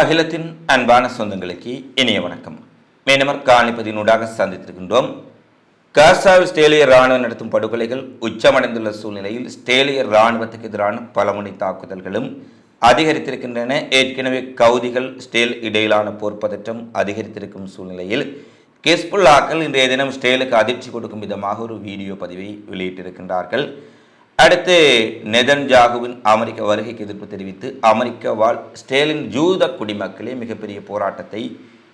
அகிலத்தின் அன்பான சொந்தங்களுக்கு இனிய வணக்கம். மேனமர் காணிப்பதினூடாக சந்தித்திருக்கின்றோம். காசாவில் ஸ்டேலிய ராணுவம் நடத்தும் படுகொலைகள் உச்சமடைந்துள்ள சூழ்நிலையில் ஸ்டேலிய ராணுவத்துக்கு எதிரான பலமுனை தாக்குதல்களும் அதிகரித்திருக்கின்றன. ஏற்கனவே கவுதிகள் ஸ்டேல் இடையிலான போர் பதற்றம் அதிகரித்திருக்கும் சூழ்நிலையில் கிஸ்புல்லாக்கள் இன்றைய தினம் ஸ்டேலுக்கு அதிர்ச்சி கொடுக்கும் விதமாக ஒரு வீடியோ பதிவை வெளியிட்டிருக்கின்றார்கள். அடுத்து நெதன்ஜாகுவின் அமெரிக்க வருகைக்கு எதிர்ப்பு தெரிவித்து அமெரிக்க வாழ் ஸ்டேலின் ஜூத குடிமக்களே மிகப்பெரிய போராட்டத்தை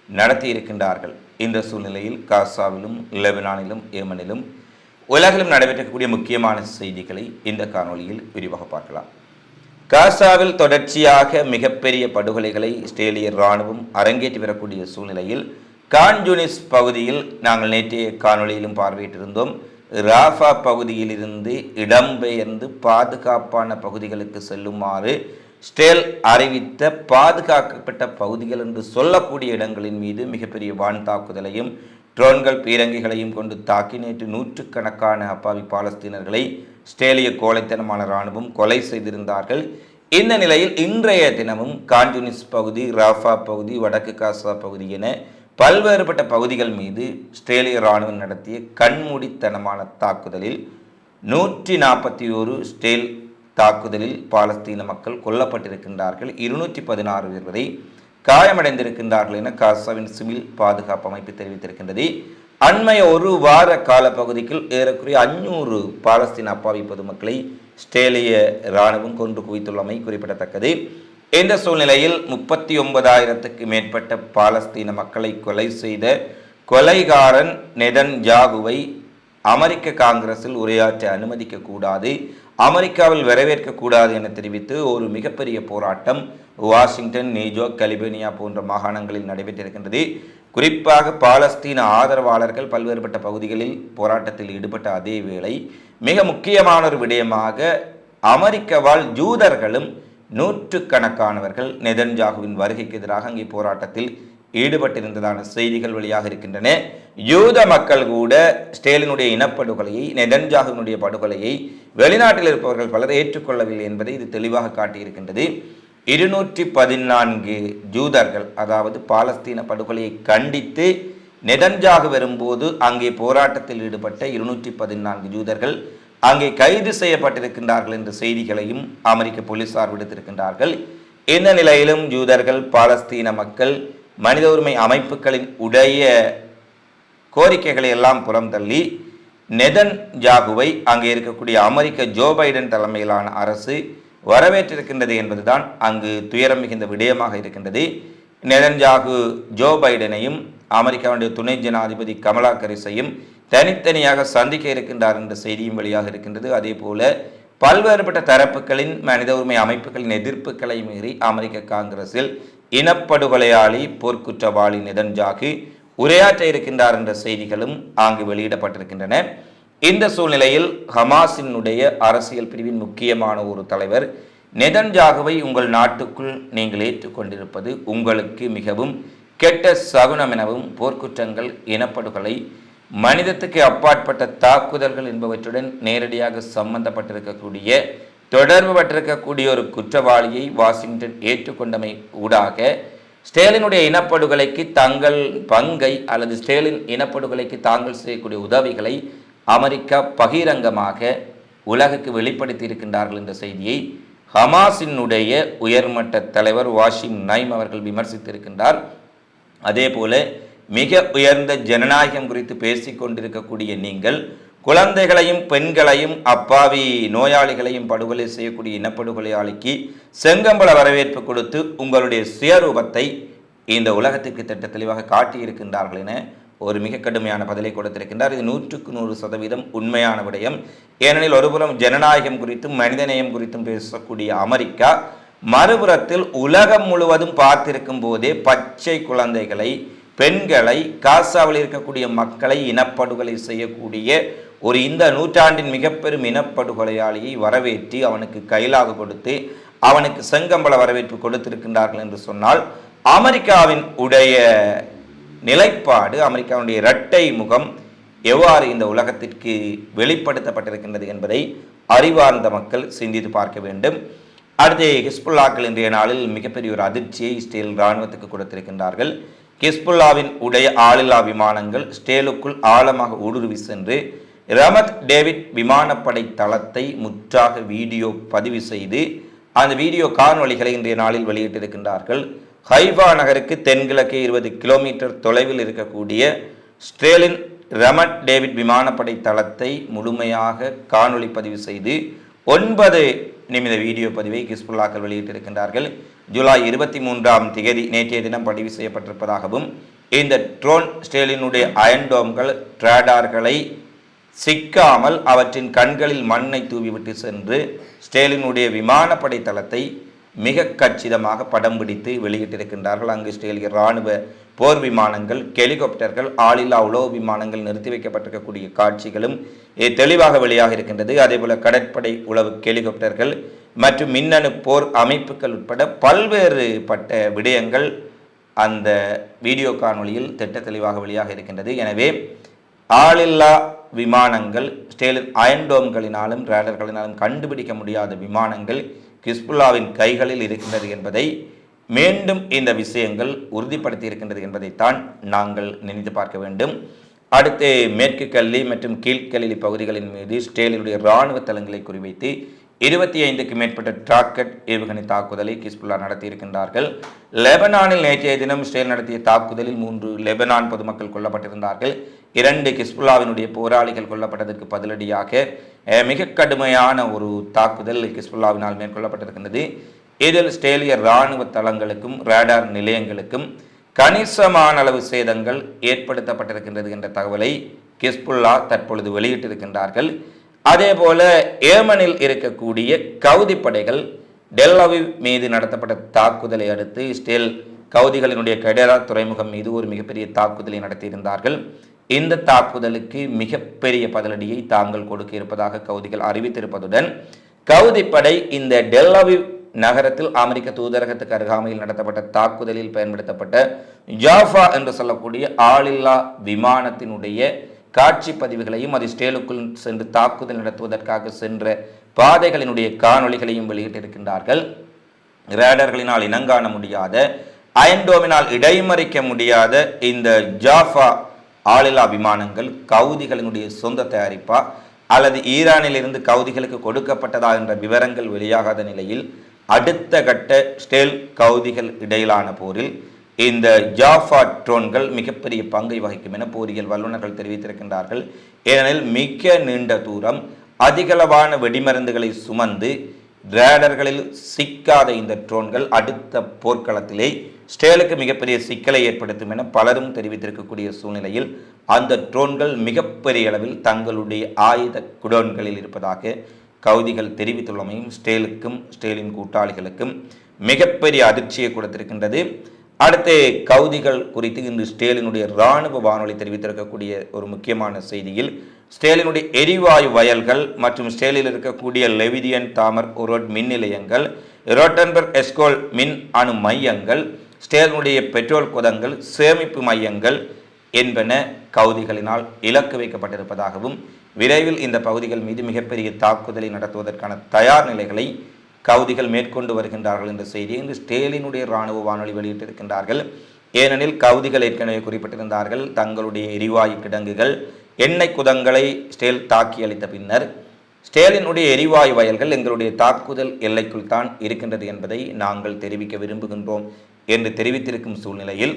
நடத்தி இருக்கின்றார்கள் இந்த சூழ்நிலையில் காசாவிலும் லெபனானிலும் ஏமனிலும் உலகிலும் நடைபெற்றக்கூடிய முக்கியமான செய்திகளை இந்த காணொலியில் விரிவாக பார்க்கலாம். காசாவில் தொடர்ச்சியாக மிகப்பெரிய படுகொலைகளை இஸ்ரேலிய இராணுவம் அரங்கேற்றி வரக்கூடிய சூழ்நிலையில் கான்ஜூனிஸ் பகுதியில் நாங்கள் நேற்றைய காணொளியிலும் பார்வையிட்டிருந்தோம். ராஃபா பகுதியிலிருந்து இடம்பெயர்ந்து பாதுகாப்பான பகுதிகளுக்கு செல்லுமாறு ஸ்டேல் அறிவித்த பாதுகாக்கப்பட்ட பகுதிகள் என்று சொல்லக்கூடிய இடங்களின் மீது மிகப்பெரிய வான் தாக்குதலையும் ட்ரோன்கள் பீரங்கிகளையும் கொண்டு தாக்கி நேற்று நூற்றுக்கணக்கான அப்பாவி பாலஸ்தீனர்களை ஸ்டேலிய கோழைத்தனமான இராணுவம் கொலை செய்திருந்தார்கள். இந்த நிலையில் இன்றைய தினமும் கான்ஜூனிஸ் பகுதி ராஃபா பகுதி வடக்கு காசா பகுதி என பல்வேறுபட்ட பகுதிகள் மீது ஸ்ட்ரேலிய இராணுவம் நடத்திய கண்மூடித்தனமான தாக்குதலில் நூற்றி நாற்பத்தி ஒரு ஸ்டேல் தாக்குதலில் பாலஸ்தீன மக்கள் கொல்லப்பட்டிருக்கின்றார்கள். இருநூற்றி பதினாறு பேர் வரை காயமடைந்திருக்கின்றார்கள் என காசாவின் சிவில் பாதுகாப்பு அமைப்பு தெரிவித்திருக்கின்றது. அண்மைய ஒரு வார கால பகுதிக்குள் ஏறக்குறைய அஞ்சூறு பாலஸ்தீன அப்பாவி பொதுமக்களை ஸ்டேலிய இராணுவம் கொண்டு குவித்துள்ளமை குறிப்பிடத்தக்கது. இந்த சூழ்நிலையில் முப்பத்தி ஒன்பதாயிரத்துக்கு மேற்பட்ட பாலஸ்தீன மக்களை கொலை செய்த கொலைகாரன் நெதன் ஜாகுவை அமெரிக்க காங்கிரஸில் உரையாற்ற அனுமதிக்க கூடாது அமெரிக்காவில் வரவேற்கக்கூடாது என தெரிவித்து ஒரு மிகப்பெரிய போராட்டம் வாஷிங்டன் நியூயார்க் கலிபோர்னியா போன்ற மாகாணங்களில் நடைபெற்றிருக்கின்றது. குறிப்பாக பாலஸ்தீன ஆதரவாளர்கள் பல்வேறுபட்ட பகுதிகளில் போராட்டத்தில் ஈடுபட்ட அதே வேளை மிக முக்கியமான ஒரு விடயமாக அமெரிக்க வாழ் ஜூதர்களும் நூற்றுக்கணக்கானவர்கள் நெதன்ஜாகுவின் வருகைக்கு எதிராக அங்கே போராட்டத்தில் ஈடுபட்டிருந்ததான செய்திகள் வெளியாக இருக்கின்றன. யூத மக்கள் கூட ஸ்டேலினுடைய இனப்படுகொலையை நெதன்ஜாகுவினுடைய படுகொலையை வெளிநாட்டில் இருப்பவர்கள் பலர் ஏற்றுக்கொள்ளவில்லை என்பதை இது தெளிவாக காட்டியிருக்கின்றது. இருநூற்றி பதினான்கு ஜூதர்கள் அதாவது பாலஸ்தீன படுகொலையை கண்டித்து நெதன்ஜாகு வரும்போது அங்கே போராட்டத்தில் ஈடுபட்ட இருநூற்றி பதினான்கு ஜூதர்கள் அங்கே கைது செய்யப்பட்டிருக்கின்றார்கள் என்ற செய்திகளையும் அமெரிக்க போலீசார் விடுத்திருக்கின்றார்கள். இந்த நிலையிலும் ஜூதர்கள் பாலஸ்தீன மக்கள் மனித உரிமை அமைப்புகளின் உடைய கோரிக்கைகளை எல்லாம் புறம் தள்ளி நெதன் ஜாகுவை அங்கே இருக்கக்கூடிய அமெரிக்க ஜோ பைடன் தலைமையிலான அரசு வரவேற்றிருக்கின்றது என்பதுதான் அங்கு துயரம் மிகுந்த விடயமாக இருக்கின்றது. நெதன்ஜாகு ஜோ பைடனையும் அமெரிக்காவுடைய துணை ஜனாதிபதி கமலா கரிசையும் தனித்தனியாக சந்திக்க இருக்கின்றார் என்ற செய்தியும் வெளியாக இருக்கின்றது. அதே போல பல்வேறுபட்ட தரப்புகளின் மனித உரிமை அமைப்புகளின் எதிர்ப்புகளை மீறி அமெரிக்க காங்கிரஸில் இனப்படுகொலையாளி போர்க்குற்றவாளி நிதன்ஜாகி உரையாற்ற இருக்கின்றார் என்ற செய்திகளும் அங்கு வெளியிடப்பட்டிருக்கின்றன. இந்த சூழ்நிலையில் ஹமாஸினுடைய அரசியல் பிரிவின் முக்கியமான ஒரு தலைவர் நெதன்ஜாகவை உங்கள் நாட்டுக்குள் நீங்கள் ஏற்றுக்கொண்டிருப்பது உங்களுக்கு மிகவும் கெட்ட சகுனம் எனவும் போர்க்குற்றங்கள் இனப்படுகொலை மனிதத்துக்கு அப்பாற்பட்ட தாக்குதல்கள் என்பவற்றுடன் நேரடியாக சம்பந்தப்பட்டிருக்கக்கூடிய தொடர்பு பட்டிருக்கக்கூடிய ஒரு குற்றவாளியை வாஷிங்டன் ஏற்றுக்கொண்டமை ஊடாக ஸ்டேலினுடைய இனப்படுகொலைக்கு தங்கள் பங்கை அல்லது ஸ்டேலின் இனப்படுகொலைக்கு தாங்கள் செய்யக்கூடிய உதவிகளை அமெரிக்கா பகிரங்கமாக உலகுக்கு வெளிப்படுத்தி இருக்கின்றார்கள் என்ற செய்தியை ஹமாஸினுடைய உயர்மட்ட தலைவர் வாஷிம் நைம் அவர்கள் விமர்சித்திருக்கின்றார். அதே போல மிக உயர்ந்த ஜனநாயகம் குறித்து பேசிக் கொண்டிருக்கக்கூடிய நீங்கள் குழந்தைகளையும் பெண்களையும் அப்பாவி நோயாளிகளையும் படுகொலை செய்யக்கூடிய இனப்படுகொலையாளிக்கு செங்கம்பள வரவேற்பு கொடுத்து உங்களுடைய சுயரூபத்தை இந்த உலகத்திற்கு திட்ட தெளிவாக காட்டியிருக்கின்றார்கள் என ஒரு மிக கடுமையான பதிலை கொடுத்திருக்கின்றார். இது நூற்றுக்கு நூறு சதவீதம் உண்மையான விடயம். ஏனெனில் ஒருபுறம் ஜனநாயகம் குறித்தும் மனிதநேயம் குறித்தும் பேசக்கூடிய அமெரிக்கா மறுபுறத்தில் உலகம் முழுவதும் பார்த்திருக்கும் போதே பச்சை குழந்தைகளை பெண்களை காசாவில் இருக்கக்கூடிய மக்களை இனப்படுகொலை செய்யக்கூடிய ஒரு இந்த நூற்றாண்டின் மிகப்பெரும் இனப்படுகொலையாளியை வரவேற்றி அவனுக்கு கைலாக கொடுத்து அவனுக்கு செங்கம்பள வரவேற்பு கொடுத்திருக்கின்றார்கள் என்று சொன்னால் அமெரிக்காவின் உடைய நிலைப்பாடு அமெரிக்காவுடைய இரட்டை முகம் எவ்வாறு இந்த உலகத்திற்கு வெளிப்படுத்தப்பட்டிருக்கின்றது என்பதை அறிவார்ந்த மக்கள் சிந்தித்து பார்க்க வேண்டும். அடுத்து ஹிஸ்புல்லாக்கள் இன்றைய நாளில் மிகப்பெரிய ஒரு அதிர்ச்சியை இஸ்ரேல் இராணுவத்துக்கு கொடுத்திருக்கின்றார்கள். கிஸ்புல்லாவின் உடைய ஆளில்லா விமானங்கள் ஸ்டேலுக்குள் ஆழமாக ஊடுருவி சென்று ரமத் டேவிட் விமானப்படை தளத்தை முற்றாக வீடியோ பதிவு செய்து அந்த வீடியோ காணொலிகளை இன்றைய நாளில் வெளியிட்டிருக்கின்றார்கள். ஹைபா நகருக்கு தென்கிழக்கே இருபது கிலோமீட்டர் தொலைவில் இருக்கக்கூடிய ஸ்ட்ரேலின் ரமட் டேவிட் விமானப்படை தளத்தை முழுமையாக காணொளி பதிவு செய்து ஒன்பது நிமிட வீடியோ பதிவை கிஸ்புல்லாக்கள் வெளியிட்டிருக்கின்றார்கள். ஜூலை இருபத்தி மூன்றாம் திகதி நேற்றைய தினம் பதிவு செய்யப்பட்டிருப்பதாகவும் இந்த ட்ரோன் ஸ்டேலினுடைய அயன்டோம்கள் ட்ராடார்களை சிக்காமல் அவற்றின் கண்களில் மண்ணை தூவிவிட்டு சென்று ஸ்டேலினுடைய விமானப்படை தளத்தை மிக கச்சிதமாக படம் பிடித்து வெளியிட்டிருக்கின்றார்கள். அங்கு ஸ்டேலிய இராணுவ போர் விமானங்கள் ஹெலிகாப்டர்கள் ஆளில்லா உலோக விமானங்கள் நிறுத்தி வைக்கப்பட்டிருக்கக்கூடிய காட்சிகளும் தெளிவாக வெளியாக இருக்கின்றது அதேபோல கடற்படை உளவு ஹெலிகாப்டர்கள் மற்றும் மின்னணு போர் அமைப்புகள் உட்பட பல்வேறுபட்ட விடயங்கள் அந்த வீடியோ காணொளியில் திட்ட தெளிவாக வெளியாக இருக்கின்றது. எனவே ஆளில்லா விமானங்கள் ஸ்டேலின் அயன்டோம்களினாலும் ரேடர்களினாலும் கண்டுபிடிக்க முடியாத விமானங்கள் கிஸ்புல்லாவின் கைகளில் இருக்கின்றது என்பதை மீண்டும் இந்த விஷயங்கள் உறுதிப்படுத்தி இருக்கின்றது என்பதைத்தான் நாங்கள் நினைத்து பார்க்க வேண்டும். அடுத்து மேற்கு கல்லி மற்றும் கீழ்கல்லி பகுதிகளின் மீது ஸ்டேலினுடைய இராணுவ தளங்களை குறிவைத்து இருபத்தி ஐந்துக்கு மேற்பட்ட டிராக்கெட் ஏவுகணை தாக்குதலை கிஸ்புல்லா நடத்தியிருக்கின்றார்கள். லெபனானில் நேற்றைய தினம் ஸ்டேல் நடத்திய தாக்குதலில் மூன்று லெபனான் பொதுமக்கள் கொல்லப்பட்டிருந்தார்கள். இரண்டு கிஸ்புல்லாவினுடைய போராளிகள் கொல்லப்பட்டதற்கு பதிலடியாக மிக கடுமையான ஒரு தாக்குதல் கிஸ்புல்லாவினால் மேற்கொள்ளப்பட்டிருக்கின்றது. இதில் ஸ்டேலிய இராணுவ தளங்களுக்கும் ரேடார் நிலையங்களுக்கும் கணிசமான அளவு சேதங்கள் ஏற்படுத்தப்பட்டிருக்கின்றது என்ற தகவலை கிஸ்புல்லா தற்பொழுது வெளியிட்டிருக்கின்றார்கள். அதே போல ஏமனில் இருக்கக்கூடிய கவுதி படைகள் டெல்லவிவ் மீது நடத்தப்பட்ட தாக்குதலை அடுத்து ஸ்டேல் கவுதிகளினுடைய கெடரா துறைமுகம் மீது ஒரு மிகப்பெரிய தாக்குதலை நடத்தியிருந்தார்கள். இந்த தாக்குதலுக்கு மிகப்பெரிய பதிலடியை தாங்கள் கொடுக்க இருப்பதாக கவுதிகள் அறிவித்திருப்பதுடன் கவுதி படை இந்த டெல்லவிவ் நகரத்தில் அமெரிக்க தூதரகத்துக்கு அருகாமையில் நடத்தப்பட்ட தாக்குதலில் பயன்படுத்தப்பட்ட ஜாஃபா என்று சொல்லக்கூடிய ஆளில்லா விமானத்தினுடைய காட்சி பதிவுகளையும் அது ஸ்டேலுக்குள் சென்று தாக்குதல் நடத்துவதற்காக சென்ற பாதைகளினுடைய காணொளிகளையும் வெளியிட்டிருக்கின்றார்கள். ரேடர்களினால் இனங்காண முடியாத அயன்டோமினால் இடைமறிக்க முடியாத இந்த ஜாஃபா ஆளில்லா விமானங்கள் கவுதிகளினுடைய சொந்த தயாரிப்பா அல்லது ஈரானிலிருந்து கவுதிகளுக்கு கொடுக்கப்பட்டதா என்ற விவரங்கள் வெளியாகாத நிலையில் அடுத்த கட்ட ஸ்டேல் கவுதிகள் இடையிலான போரில் இந்த ஜாஃபா ட்ரோன்கள் மிகப்பெரிய பங்கை வகிக்கும் என போரியல் வல்லுநர்கள் தெரிவித்திருக்கின்றார்கள். ஏனெனில் மிக நீண்ட தூரம் அதிகளவான வெடிமருந்துகளை சுமந்து ரேடர்களில் சிக்காத இந்த ட்ரோன்கள் அடுத்த போர்க்களத்திலே ஸ்டேலுக்கு மிகப்பெரிய சிக்கலை ஏற்படுத்தும் என பலரும் தெரிவித்திருக்கக்கூடிய சூழ்நிலையில் அந்த ட்ரோன்கள் மிகப்பெரிய அளவில் தங்களுடைய ஆயுத குடோன்களில் இருப்பதாக கவுதிகள் தெரிவித்துள்ளமையும் ஸ்டேலுக்கும் ஸ்டேலின் கூட்டாளிகளுக்கும் மிகப்பெரிய அதிர்ச்சியை கொடுத்திருக்கின்றது. அடுத்து கவுதிகள் குறித்து இன்று ஸ்டேலினுடைய இராணுவ வானொலி தெரிவித்திருக்கக்கூடிய ஒரு முக்கியமான செய்தியில் ஸ்டேலினுடைய எரிவாயு வயல்கள் மற்றும் ஸ்டேலில் இருக்கக்கூடிய லெவிதியன் தாமர் உரோட் மின் நிலையங்கள் ரோட்டன்பர்க் எஸ்கோல் மின் அணு மையங்கள் ஸ்டேலினுடைய பெட்ரோல் குதங்கள் சேமிப்பு மையங்கள் என்பன கவுதிகளினால் இலக்கு வைக்கப்பட்டிருப்பதாகவும் விரைவில் இந்த பகுதிகள் மீது மிகப்பெரிய தாக்குதலை நடத்துவதற்கான தயார் நிலைகளை கவுதிகள் மேற்கொண்டு வருகின்றார்கள் என்ற செய்தியை இன்று ஸ்டேலினுடைய இராணுவ வானொலி வெளியிட்டிருக்கின்றார்கள். ஏனெனில் கவுதிகள் ஏற்கனவே குறிப்பிட்டிருந்தார்கள் தங்களுடைய எரிவாயு கிடங்குகள் எண்ணெய் குதங்களை ஸ்டேல் தாக்கி அளித்த பின்னர் ஸ்டேலினுடைய எரிவாயு வயல்கள் எங்களுடைய தாக்குதல் எல்லைக்குள் தான் இருக்கின்றது என்பதை நாங்கள் தெரிவிக்க விரும்புகின்றோம் என்று தெரிவித்திருக்கும் சூழ்நிலையில்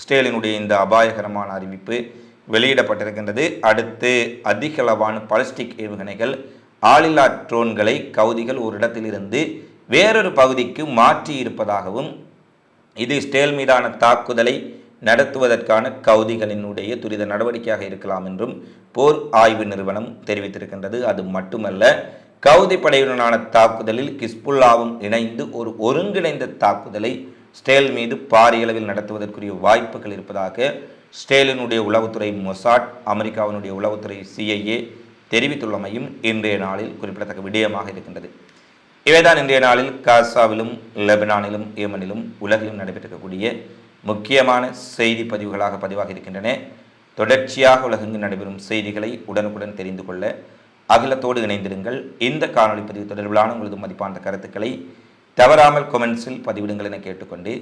ஸ்டேலினுடைய இந்த அபாயகரமான அறிவிப்பு வெளியிடப்பட்டிருக்கின்றது. அடுத்து அதிகளவான பலஸ்டிக் ஏவுகணைகள் ஆளில்லா ட்ரோன்களை கவுதிகள் ஒரு இடத்திலிருந்து வேறொரு பகுதிக்கு மாற்றி இருப்பதாகவும் இது ஸ்டேல் மீதான தாக்குதலை நடத்துவதற்கான கவுதிகளினுடைய துரித நடவடிக்கையாக இருக்கலாம் என்றும் போர் ஆய்வு நிறுவனம் தெரிவித்திருக்கின்றது. அது மட்டுமல்ல கவுதி படையுடனான தாக்குதலில் கிஸ்புல்லாவும் இணைந்து ஒரு ஒருங்கிணைந்த தாக்குதலை ஸ்டேல் மீது பாரியளவில் நடத்துவதற்குரிய வாய்ப்புகள் இருப்பதாக ஸ்டேலினுடைய உளவுத்துறை மொசாட் அமெரிக்காவினுடைய உளவுத்துறை சிஐஏ தெரிவித்துள்ளமையும் இன்றைய நாளில் குறிப்பிடத்தக்க விடயமாக இருக்கின்றது. இவைதான் இன்றைய நாளில் காசாவிலும் லெபனானிலும் ஏமனிலும் உலகிலும் நடைபெற்றிருக்கக்கூடிய முக்கியமான செய்தி பதிவுகளாக பதிவாக இருக்கின்றன. தொடர்ச்சியாக உலகெங்கு நடைபெறும் செய்திகளை உடனுக்குடன் தெரிந்து கொள்ள அகிலத்தோடு இணைந்திருங்கள். இந்த காணொலி பதிவு தொடர்பிலான உங்களது மதிப்பான கருத்துக்களை தவறாமல் கொமெண்ட்ஸில் பதிவிடுங்கள் என கேட்டுக்கொண்டு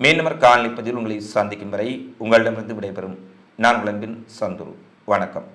மீண்டும் காணொலி காணொளி பதிவில் உங்களை சந்திக்கும் வரை உங்களிடமிருந்து விடைபெறும். நான் விளம்பின் சந்துரு. வணக்கம்.